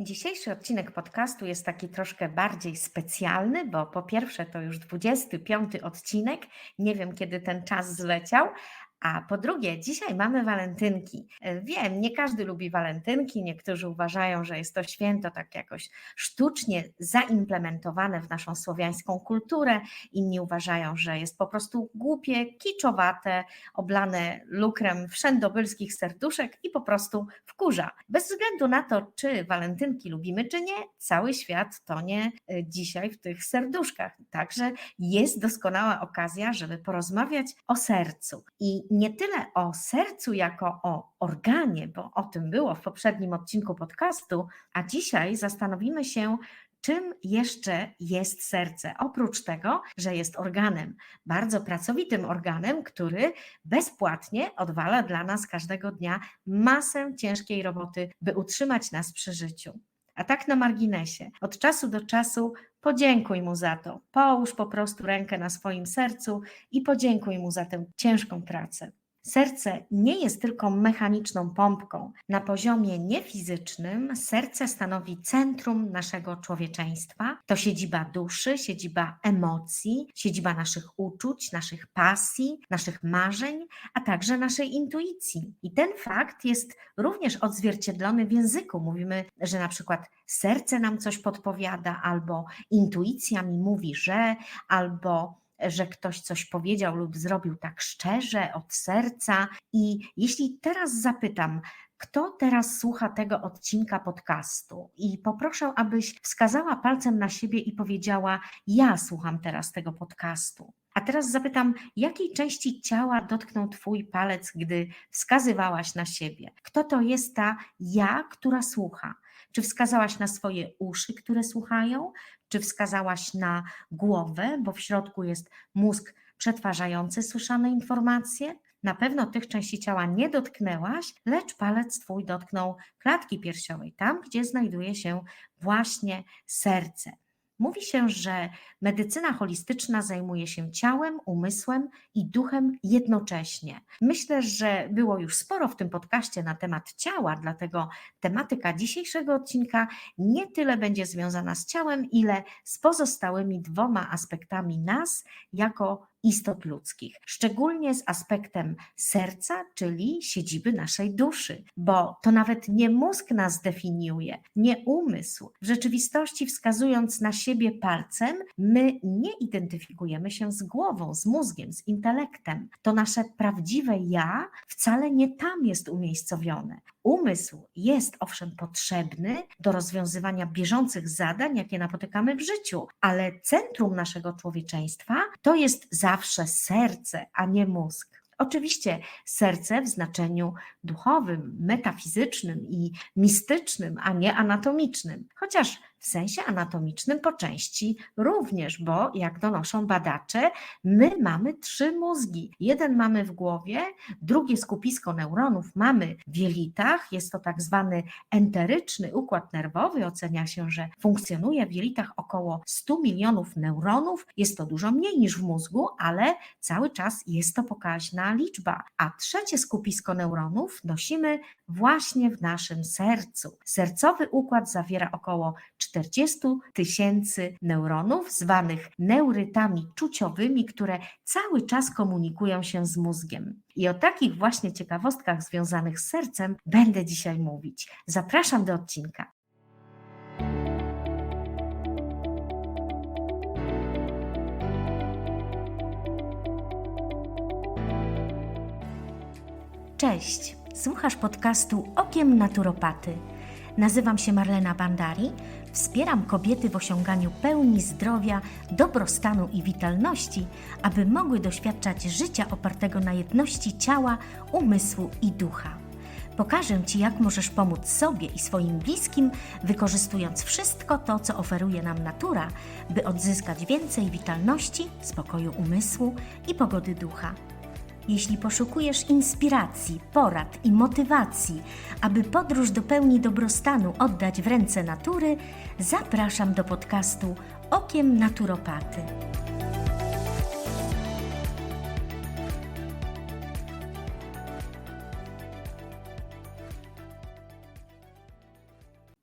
Dzisiejszy odcinek podcastu jest taki troszkę bardziej specjalny, bo po pierwsze to już 25 odcinek, nie wiem kiedy ten czas zleciał, a po drugie, dzisiaj mamy walentynki. E, Wiem, nie każdy lubi walentynki, niektórzy uważają, że jest to święto tak jakoś sztucznie zaimplementowane w naszą słowiańską kulturę, inni uważają, że jest po prostu głupie, kiczowate, oblane lukrem wszędobylskich serduszek i po prostu wkurza. Bez względu na to, czy walentynki lubimy, czy nie, cały świat tonie e, dzisiaj w tych serduszkach. Także jest doskonała okazja, żeby porozmawiać o sercu. I nie tyle o sercu, jako o organie, bo o tym było w poprzednim odcinku podcastu, a dzisiaj zastanowimy się, czym jeszcze jest serce. Oprócz tego, że jest organem, bardzo pracowitym organem, który bezpłatnie odwala dla nas każdego dnia masę ciężkiej roboty, by utrzymać nas przy życiu. A tak na marginesie, od czasu do czasu podziękuj mu za to. Połóż po prostu rękę na swoim sercu i podziękuj mu za tę ciężką pracę. Serce nie jest tylko mechaniczną pompką. Na poziomie niefizycznym serce stanowi centrum naszego człowieczeństwa. To siedziba duszy, siedziba emocji, siedziba naszych uczuć, naszych pasji, naszych marzeń, a także naszej intuicji. I ten fakt jest również odzwierciedlony w języku. Mówimy, że na przykład serce nam coś podpowiada, albo intuicja mi mówi, że, albo że ktoś coś powiedział lub zrobił tak szczerze, od serca. I jeśli teraz zapytam, kto teraz słucha tego odcinka podcastu i poproszę, abyś wskazała palcem na siebie i powiedziała: Ja słucham teraz tego podcastu. A teraz zapytam, jakiej części ciała dotknął Twój palec, gdy wskazywałaś na siebie? Kto to jest ta ja, która słucha? Czy wskazałaś na swoje uszy, które słuchają? Czy wskazałaś na głowę, bo w środku jest mózg przetwarzający słyszane informacje? Na pewno tych części ciała nie dotknęłaś, lecz palec twój dotknął klatki piersiowej, tam gdzie znajduje się właśnie serce. Mówi się, że medycyna holistyczna zajmuje się ciałem, umysłem i duchem jednocześnie. Myślę, że było już sporo w tym podcaście na temat ciała, dlatego tematyka dzisiejszego odcinka nie tyle będzie związana z ciałem, ile z pozostałymi dwoma aspektami nas jako istot ludzkich, szczególnie z aspektem serca, czyli siedziby naszej duszy, bo to nawet nie mózg nas definiuje, nie umysł. W rzeczywistości, wskazując na siebie palcem, my nie identyfikujemy się z głową, z mózgiem, z intelektem. To nasze prawdziwe ja wcale nie tam jest umiejscowione. Umysł jest owszem potrzebny do rozwiązywania bieżących zadań, jakie napotykamy w życiu, ale centrum naszego człowieczeństwa to jest zawsze serce, a nie mózg. Oczywiście serce w znaczeniu duchowym, metafizycznym i mistycznym, a nie anatomicznym, chociaż w sensie anatomicznym po części również, bo jak donoszą badacze, my mamy trzy mózgi. Jeden mamy w głowie, drugie skupisko neuronów mamy w jelitach, jest to tak zwany enteryczny układ nerwowy. Ocenia się, że funkcjonuje w jelitach około 100 milionów neuronów. Jest to dużo mniej niż w mózgu, ale cały czas jest to pokaźna liczba. A trzecie skupisko neuronów nosimy właśnie w naszym sercu. Sercowy układ zawiera około 40 tysięcy neuronów, zwanych neurytami czuciowymi, które cały czas komunikują się z mózgiem. I o takich właśnie ciekawostkach związanych z sercem będę dzisiaj mówić. Zapraszam do odcinka. Cześć, słuchasz podcastu Okiem Naturopaty. Nazywam się Marlena Bandari, wspieram kobiety w osiąganiu pełni zdrowia, dobrostanu i witalności, aby mogły doświadczać życia opartego na jedności ciała, umysłu i ducha. Pokażę Ci, jak możesz pomóc sobie i swoim bliskim, wykorzystując wszystko to, co oferuje nam natura, by odzyskać więcej witalności, spokoju umysłu i pogody ducha. Jeśli poszukujesz inspiracji, porad i motywacji, aby podróż do pełni dobrostanu oddać w ręce natury, zapraszam do podcastu Okiem Naturopaty.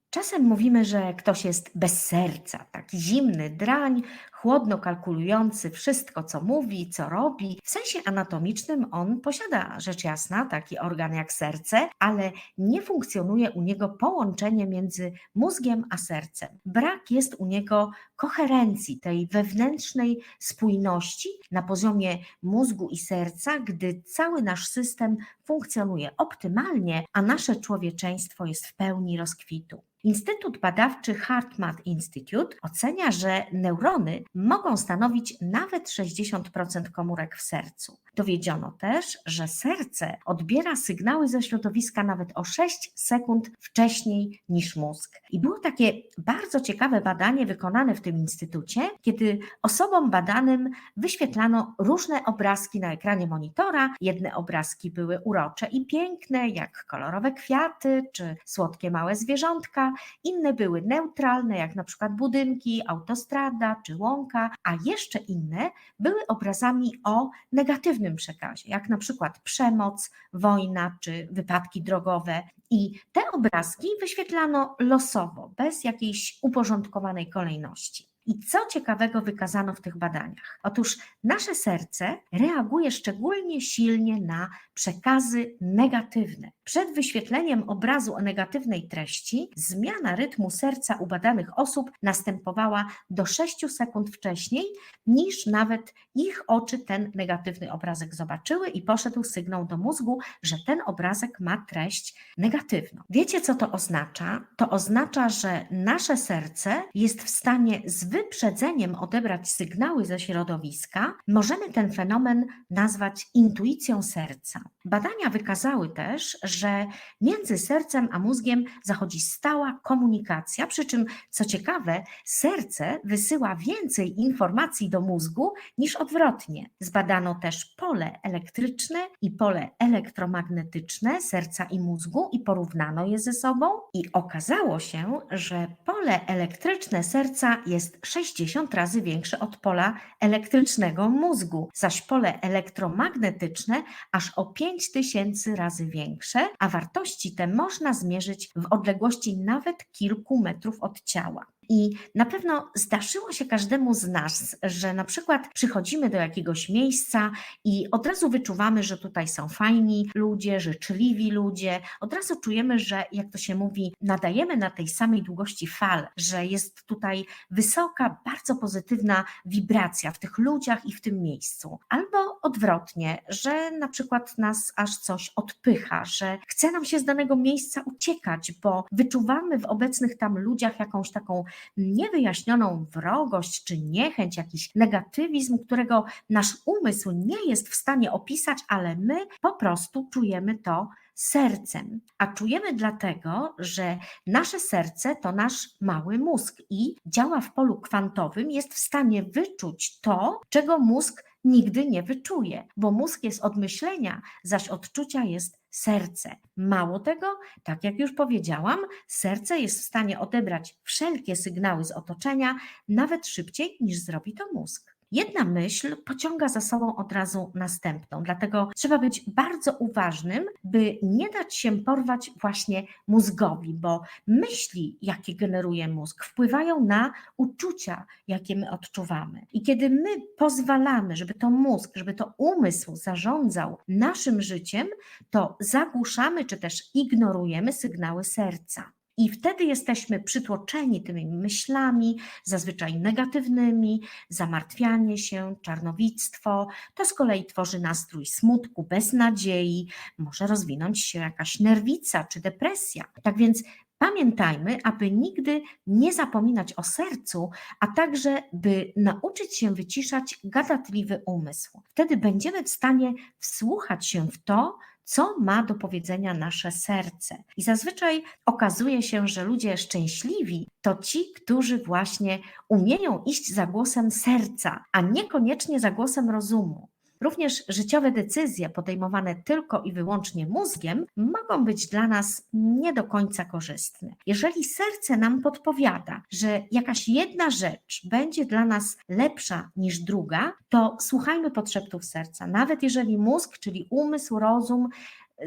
Czasem mówimy, że ktoś jest bez serca, taki zimny drań, chłodno kalkulujący wszystko, co mówi, co robi. W sensie anatomicznym on posiada rzecz jasna taki organ jak serce, ale nie funkcjonuje u niego połączenie między mózgiem a sercem. Brak jest u niego koherencji, tej wewnętrznej spójności na poziomie mózgu i serca, gdy cały nasz system funkcjonuje optymalnie, a nasze człowieczeństwo jest w pełni rozkwitu. Instytut badawczy HeartMath Institute ocenia, że neurony mogą stanowić nawet 60% komórek w sercu. Dowiedziono też, że serce odbiera sygnały ze środowiska nawet o 6 sekund wcześniej niż mózg. I było takie bardzo ciekawe badanie wykonane w tym instytucie, kiedy osobom badanym wyświetlano różne obrazki na ekranie monitora. Jedne obrazki były urocze i piękne, jak kolorowe kwiaty czy słodkie małe zwierzątka, inne były neutralne, jak na przykład budynki, autostrada czy łąka, a jeszcze inne były obrazami o negatywnym przekazie, jak na przykład przemoc, wojna czy wypadki drogowe. I te obrazki wyświetlano losowo, bez jakiejś uporządkowanej kolejności. I co ciekawego wykazano w tych badaniach? Otóż nasze serce reaguje szczególnie silnie na przekazy negatywne. Przed wyświetleniem obrazu o negatywnej treści, zmiana rytmu serca u badanych osób następowała do 6 sekund wcześniej, niż nawet ich oczy ten negatywny obrazek zobaczyły i poszedł sygnał do mózgu, że ten obrazek ma treść negatywną. Wiecie, co to oznacza? To oznacza, że nasze serce jest w stanie z wyprzedzeniem odebrać sygnały ze środowiska. Możemy ten fenomen nazwać intuicją serca. Badania wykazały też, że między sercem a mózgiem zachodzi stała komunikacja, przy czym, co ciekawe, serce wysyła więcej informacji do mózgu niż odwrotnie. Zbadano też pole elektryczne i pole elektromagnetyczne serca i mózgu i porównano je ze sobą, i okazało się, że pole elektryczne serca jest 60 razy większe od pola elektrycznego mózgu, zaś pole elektromagnetyczne aż o 5000 razy większe, a wartości te można zmierzyć w odległości nawet kilku metrów od ciała. I na pewno zdarzyło się każdemu z nas, że na przykład przychodzimy do jakiegoś miejsca i od razu wyczuwamy, że tutaj są fajni ludzie, życzliwi ludzie. Od razu czujemy, że jak to się mówi, nadajemy na tej samej długości fal, że jest tutaj wysoka, bardzo pozytywna wibracja w tych ludziach i w tym miejscu. Albo odwrotnie, że na przykład nas aż coś odpycha, że chce nam się z danego miejsca uciekać, bo wyczuwamy w obecnych tam ludziach jakąś taką niewyjaśnioną wrogość czy niechęć, jakiś negatywizm, którego nasz umysł nie jest w stanie opisać, ale my po prostu czujemy to sercem. A czujemy dlatego, że nasze serce to nasz mały mózg i działa w polu kwantowym, jest w stanie wyczuć to, czego mózg nigdy nie wyczuje, bo mózg jest od myślenia, zaś odczucia jest serce. Mało tego, tak jak już powiedziałam, serce jest w stanie odebrać wszelkie sygnały z otoczenia nawet szybciej niż zrobi to mózg. Jedna myśl pociąga za sobą od razu następną, dlatego trzeba być bardzo uważnym, by nie dać się porwać właśnie mózgowi, bo myśli, jakie generuje mózg, wpływają na uczucia, jakie my odczuwamy. I kiedy my pozwalamy, żeby to mózg, żeby to umysł zarządzał naszym życiem, to zagłuszamy czy też ignorujemy sygnały serca. I wtedy jesteśmy przytłoczeni tymi myślami, zazwyczaj negatywnymi, zamartwianie się, czarnowictwo. To z kolei tworzy nastrój smutku, beznadziei, może rozwinąć się jakaś nerwica czy depresja. Tak więc Pamiętajmy, aby nigdy nie zapominać o sercu, a także by nauczyć się wyciszać gadatliwy umysł. Wtedy będziemy w stanie wsłuchać się w to, co ma do powiedzenia nasze serce. I zazwyczaj okazuje się, że ludzie szczęśliwi to ci, którzy właśnie umieją iść za głosem serca, a niekoniecznie za głosem rozumu. Również życiowe decyzje podejmowane tylko i wyłącznie mózgiem mogą być dla nas nie do końca korzystne. Jeżeli serce nam podpowiada, że jakaś jedna rzecz będzie dla nas lepsza niż druga, to słuchajmy podszeptów serca. Nawet jeżeli mózg, czyli umysł, rozum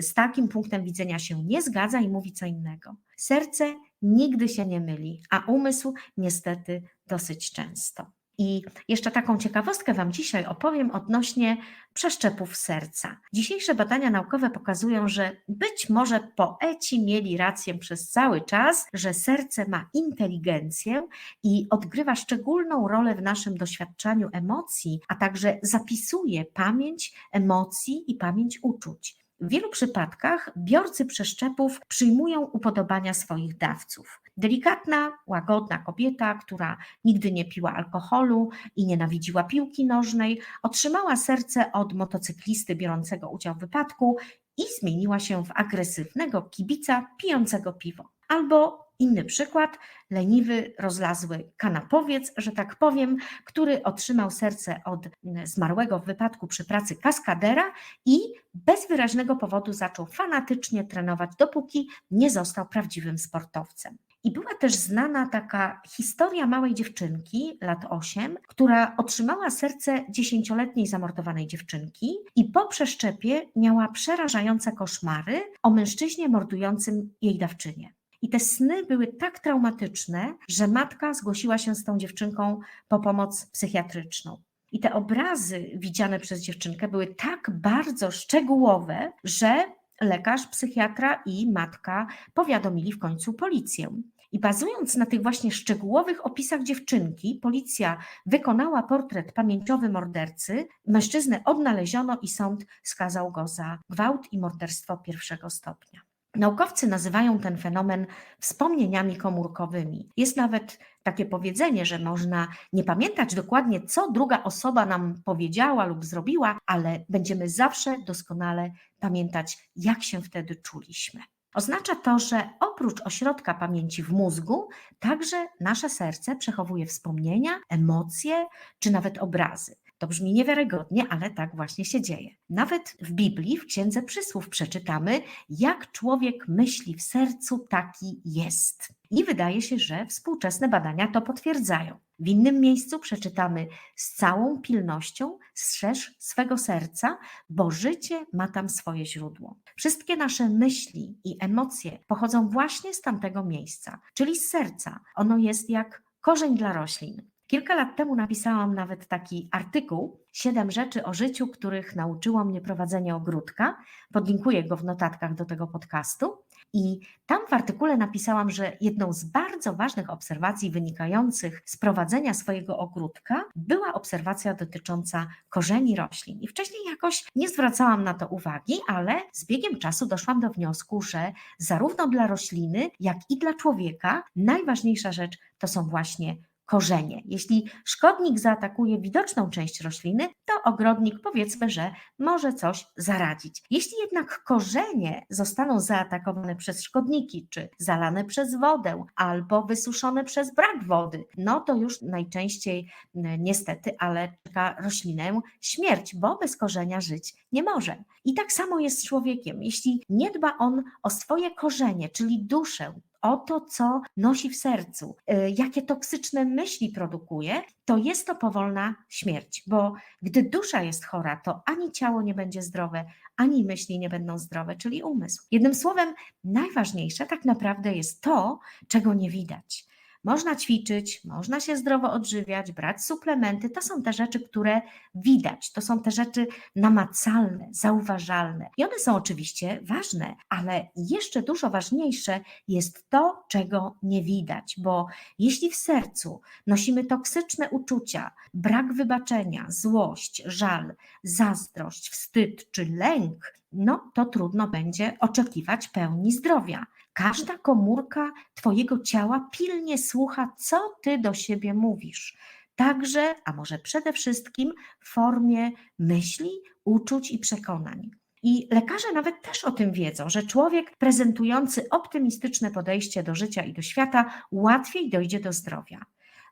z takim punktem widzenia się nie zgadza i mówi co innego. Serce nigdy się nie myli, a umysł niestety dosyć często. I jeszcze taką ciekawostkę Wam dzisiaj opowiem odnośnie przeszczepów serca. Dzisiejsze badania naukowe pokazują, że być może poeci mieli rację przez cały czas, że serce ma inteligencję i odgrywa szczególną rolę w naszym doświadczaniu emocji, a także zapisuje pamięć emocji i pamięć uczuć. W wielu przypadkach biorcy przeszczepów przyjmują upodobania swoich dawców. Delikatna, łagodna kobieta, która nigdy nie piła alkoholu i nienawidziła piłki nożnej, otrzymała serce od motocyklisty biorącego udział w wypadku i zmieniła się w agresywnego kibica pijącego piwo. Albo inny przykład, leniwy, rozlazły kanapowiec, że tak powiem, który otrzymał serce od zmarłego w wypadku przy pracy kaskadera i bez wyraźnego powodu zaczął fanatycznie trenować, dopóki nie został prawdziwym sportowcem. I była też znana taka historia małej dziewczynki, lat 8, która otrzymała serce dziesięcioletniej zamordowanej dziewczynki i po przeszczepie miała przerażające koszmary o mężczyźnie mordującym jej dawczynię. I te sny były tak traumatyczne, że matka zgłosiła się z tą dziewczynką po pomoc psychiatryczną. I te obrazy widziane przez dziewczynkę były tak bardzo szczegółowe, że lekarz, psychiatra i matka powiadomili w końcu policję. I bazując na tych właśnie szczegółowych opisach dziewczynki, policja wykonała portret pamięciowy mordercy. Mężczyznę odnaleziono i sąd skazał go za gwałt i morderstwo pierwszego stopnia. Naukowcy nazywają ten fenomen wspomnieniami komórkowymi. Jest nawet takie powiedzenie, że można nie pamiętać dokładnie, co druga osoba nam powiedziała lub zrobiła, ale będziemy zawsze doskonale pamiętać, jak się wtedy czuliśmy. Oznacza to, że oprócz ośrodka pamięci w mózgu, także nasze serce przechowuje wspomnienia, emocje czy nawet obrazy. To brzmi niewiarygodnie, ale tak właśnie się dzieje. Nawet w Biblii, w Księdze Przysłów przeczytamy, jak człowiek myśli w sercu, taki jest. I wydaje się, że współczesne badania to potwierdzają. W innym miejscu przeczytamy: Z całą pilnością strzeż swego serca, bo życie ma tam swoje źródło. Wszystkie nasze myśli i emocje pochodzą właśnie z tamtego miejsca, czyli z serca. Ono jest jak korzeń dla roślin. Kilka lat temu napisałam nawet taki artykuł, siedem rzeczy o życiu, których nauczyło mnie prowadzenie ogródka. Podlinkuję go w notatkach do tego podcastu. I tam w artykule napisałam, że jedną z bardzo ważnych obserwacji wynikających z prowadzenia swojego ogródka była obserwacja dotycząca korzeni roślin. I wcześniej jakoś nie zwracałam na to uwagi, ale z biegiem czasu doszłam do wniosku, że zarówno dla rośliny, jak i dla człowieka najważniejsza rzecz to są właśnie korzenie. Jeśli szkodnik zaatakuje widoczną część rośliny, to ogrodnik powiedzmy, że może coś zaradzić. Jeśli jednak korzenie zostaną zaatakowane przez szkodniki, czy zalane przez wodę, albo wysuszone przez brak wody, no to już najczęściej niestety, ale czeka roślinę śmierć, bo bez korzenia żyć nie może. I tak samo jest z człowiekiem. Jeśli nie dba on o swoje korzenie, czyli duszę, o to, co nosi w sercu, y, jakie toksyczne myśli produkuje, to jest to powolna śmierć, bo gdy dusza jest chora, to ani ciało nie będzie zdrowe, ani myśli nie będą zdrowe, czyli umysł. Jednym słowem, najważniejsze tak naprawdę jest to, czego nie widać. Można ćwiczyć, można się zdrowo odżywiać, brać suplementy. To są te rzeczy, które widać, to są te rzeczy namacalne, zauważalne. I one są oczywiście ważne, ale jeszcze dużo ważniejsze jest to, czego nie widać, bo jeśli w sercu nosimy toksyczne uczucia, brak wybaczenia, złość, żal, zazdrość, wstyd czy lęk, no to trudno będzie oczekiwać pełni zdrowia. Każda komórka Twojego ciała pilnie słucha, co Ty do siebie mówisz. Także, a może przede wszystkim w formie myśli, uczuć i przekonań. I lekarze nawet też o tym wiedzą, że człowiek prezentujący optymistyczne podejście do życia i do świata łatwiej dojdzie do zdrowia.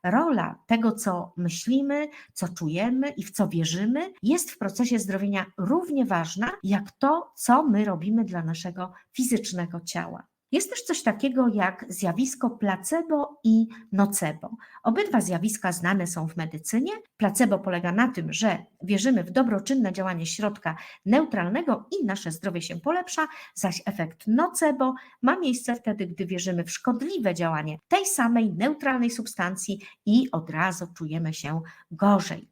Rola tego, co myślimy, co czujemy i w co wierzymy, jest w procesie zdrowienia równie ważna, jak to, co my robimy dla naszego fizycznego ciała. Jest też coś takiego jak zjawisko placebo i nocebo. Obydwa zjawiska znane są w medycynie. Placebo polega na tym, że wierzymy w dobroczynne działanie środka neutralnego i nasze zdrowie się polepsza, zaś efekt nocebo ma miejsce wtedy, gdy wierzymy w szkodliwe działanie tej samej neutralnej substancji i od razu czujemy się gorzej.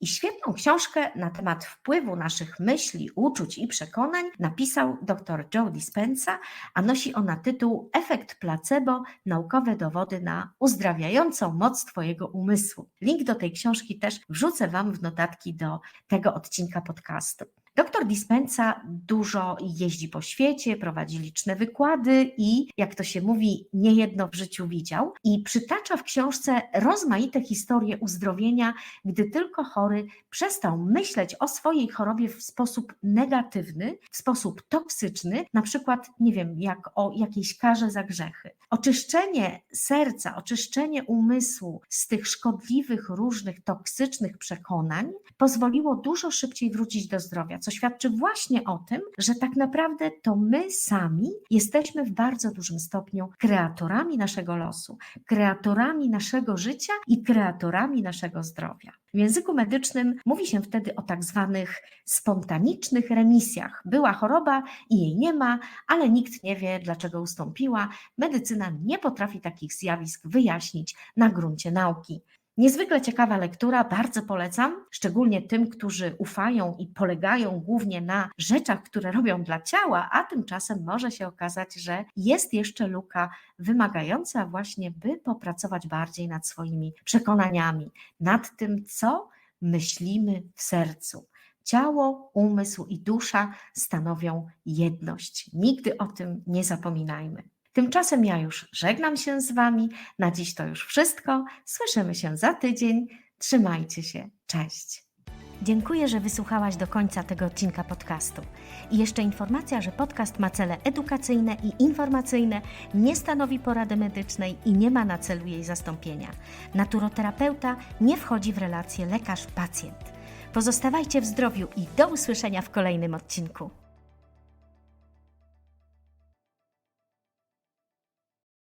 I świetną książkę na temat wpływu naszych myśli, uczuć i przekonań napisał dr Joe Dispenza, a nosi ona tytuł Efekt placebo naukowe dowody na uzdrawiającą moc Twojego umysłu. Link do tej książki też wrzucę Wam w notatki do tego odcinka podcastu. Doktor Dispenza dużo jeździ po świecie, prowadzi liczne wykłady i, jak to się mówi, niejedno w życiu widział. I przytacza w książce rozmaite historie uzdrowienia, gdy tylko chory przestał myśleć o swojej chorobie w sposób negatywny, w sposób toksyczny, na przykład, nie wiem, jak o jakiejś karze za grzechy. Oczyszczenie serca, oczyszczenie umysłu z tych szkodliwych, różnych, toksycznych przekonań pozwoliło dużo szybciej wrócić do zdrowia, co świadczy właśnie o tym, że tak naprawdę to my sami jesteśmy w bardzo dużym stopniu kreatorami naszego losu, kreatorami naszego życia i kreatorami naszego zdrowia. W języku medycznym mówi się wtedy o tak zwanych spontanicznych remisjach. Była choroba i jej nie ma, ale nikt nie wie, dlaczego ustąpiła. Medycyna nie potrafi takich zjawisk wyjaśnić na gruncie nauki. Niezwykle ciekawa lektura, bardzo polecam, szczególnie tym, którzy ufają i polegają głównie na rzeczach, które robią dla ciała, a tymczasem może się okazać, że jest jeszcze luka wymagająca właśnie, by popracować bardziej nad swoimi przekonaniami, nad tym, co myślimy w sercu. Ciało, umysł i dusza stanowią jedność. Nigdy o tym nie zapominajmy. Tymczasem ja już żegnam się z Wami. Na dziś to już wszystko. Słyszymy się za tydzień. Trzymajcie się. Cześć. Dziękuję, że wysłuchałaś do końca tego odcinka podcastu. I jeszcze informacja, że podcast ma cele edukacyjne i informacyjne, nie stanowi porady medycznej i nie ma na celu jej zastąpienia. Naturoterapeuta nie wchodzi w relację lekarz-pacjent. Pozostawajcie w zdrowiu i do usłyszenia w kolejnym odcinku.